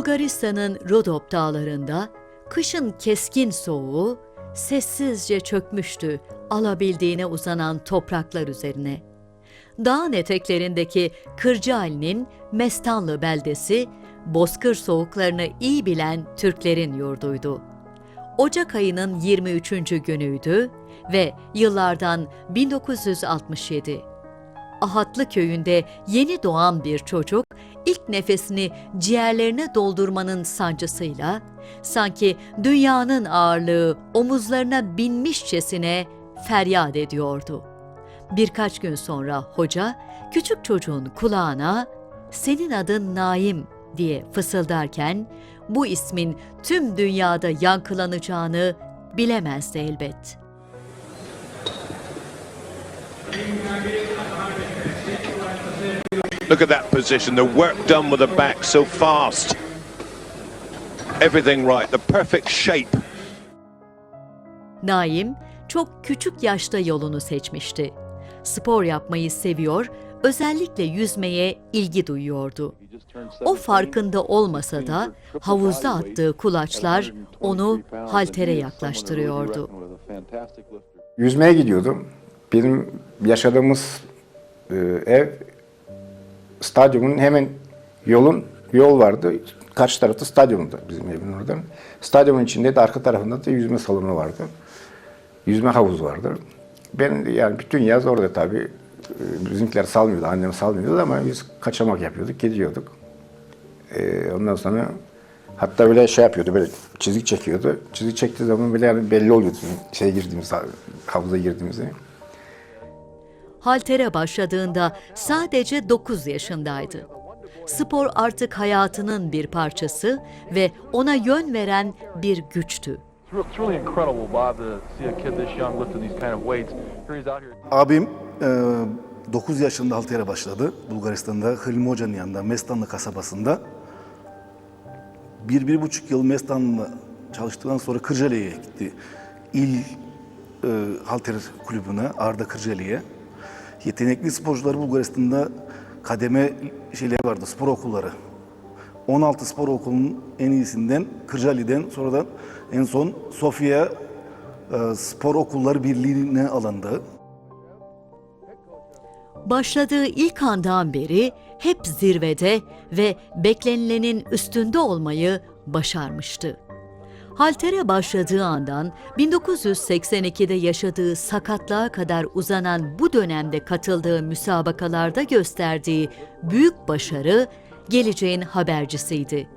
Bulgaristan'ın Rodop dağlarında kışın keskin soğuğu sessizce çökmüştü alabildiğine uzanan topraklar üzerine. Dağın eteklerindeki Kırcaali'nin Mestanlı beldesi, bozkır soğuklarını iyi bilen Türklerin yurduydu. Ocak ayının 23. günüydü ve yıllardan 1967. Ahatlı köyünde yeni doğan bir çocuk ilk nefesini ciğerlerine doldurmanın sancısıyla sanki dünyanın ağırlığı omuzlarına binmişçesine feryat ediyordu. Birkaç gün sonra hoca küçük çocuğun kulağına "Senin adın Naim." diye fısıldarken bu ismin tüm dünyada yankılanacağını bilemezdi elbet. Look at that position, the work done with the back so fast. Everything right, the perfect shape. Naim çok küçük yaşta yolunu seçmişti. Spor yapmayı seviyor, özellikle yüzmeye ilgi duyuyordu. O farkında olmasa da havuzda attığı kulaçlar onu haltere yaklaştırıyordu. Yüzmeye gidiyordum. Benim yaşadığımız e, ev stadyumun hemen yolun yol vardı. Karşı tarafta stadyumdu bizim evin orada. Stadyumun içinde de arka tarafında da yüzme salonu vardı. Yüzme havuzu vardı. Ben yani bütün yaz orada tabii e, bizimkiler salmıyordu, annem salmıyordu ama biz kaçamak yapıyorduk, gidiyorduk. E, ondan sonra hatta böyle şey yapıyordu, böyle çizik çekiyordu. Çizik çektiği zaman bile yani belli oluyordu şey girdiğimiz, havuza girdiğimizi. Haltere başladığında sadece 9 yaşındaydı. Spor artık hayatının bir parçası ve ona yön veren bir güçtü. Abim e, 9 yaşında haltere başladı. Bulgaristan'da Hilmi Hoca'nın yanında Mestanlı kasabasında. Bir, bir buçuk yıl Mestan'la çalıştıktan sonra Kırcaali'ye gitti. İl e, halter kulübüne, Arda Kırcaali'ye. Yetenekli sporcuları Bulgaristan'da kademe şeyleri vardı, spor okulları. 16 spor okulunun en iyisinden, Kırcaali'den sonradan en son Sofya e, Spor Okulları Birliği'ne alındı. Başladığı ilk andan beri hep zirvede ve beklenilenin üstünde olmayı başarmıştı. Haltere başladığı andan 1982'de yaşadığı sakatlığa kadar uzanan bu dönemde katıldığı müsabakalarda gösterdiği büyük başarı geleceğin habercisiydi.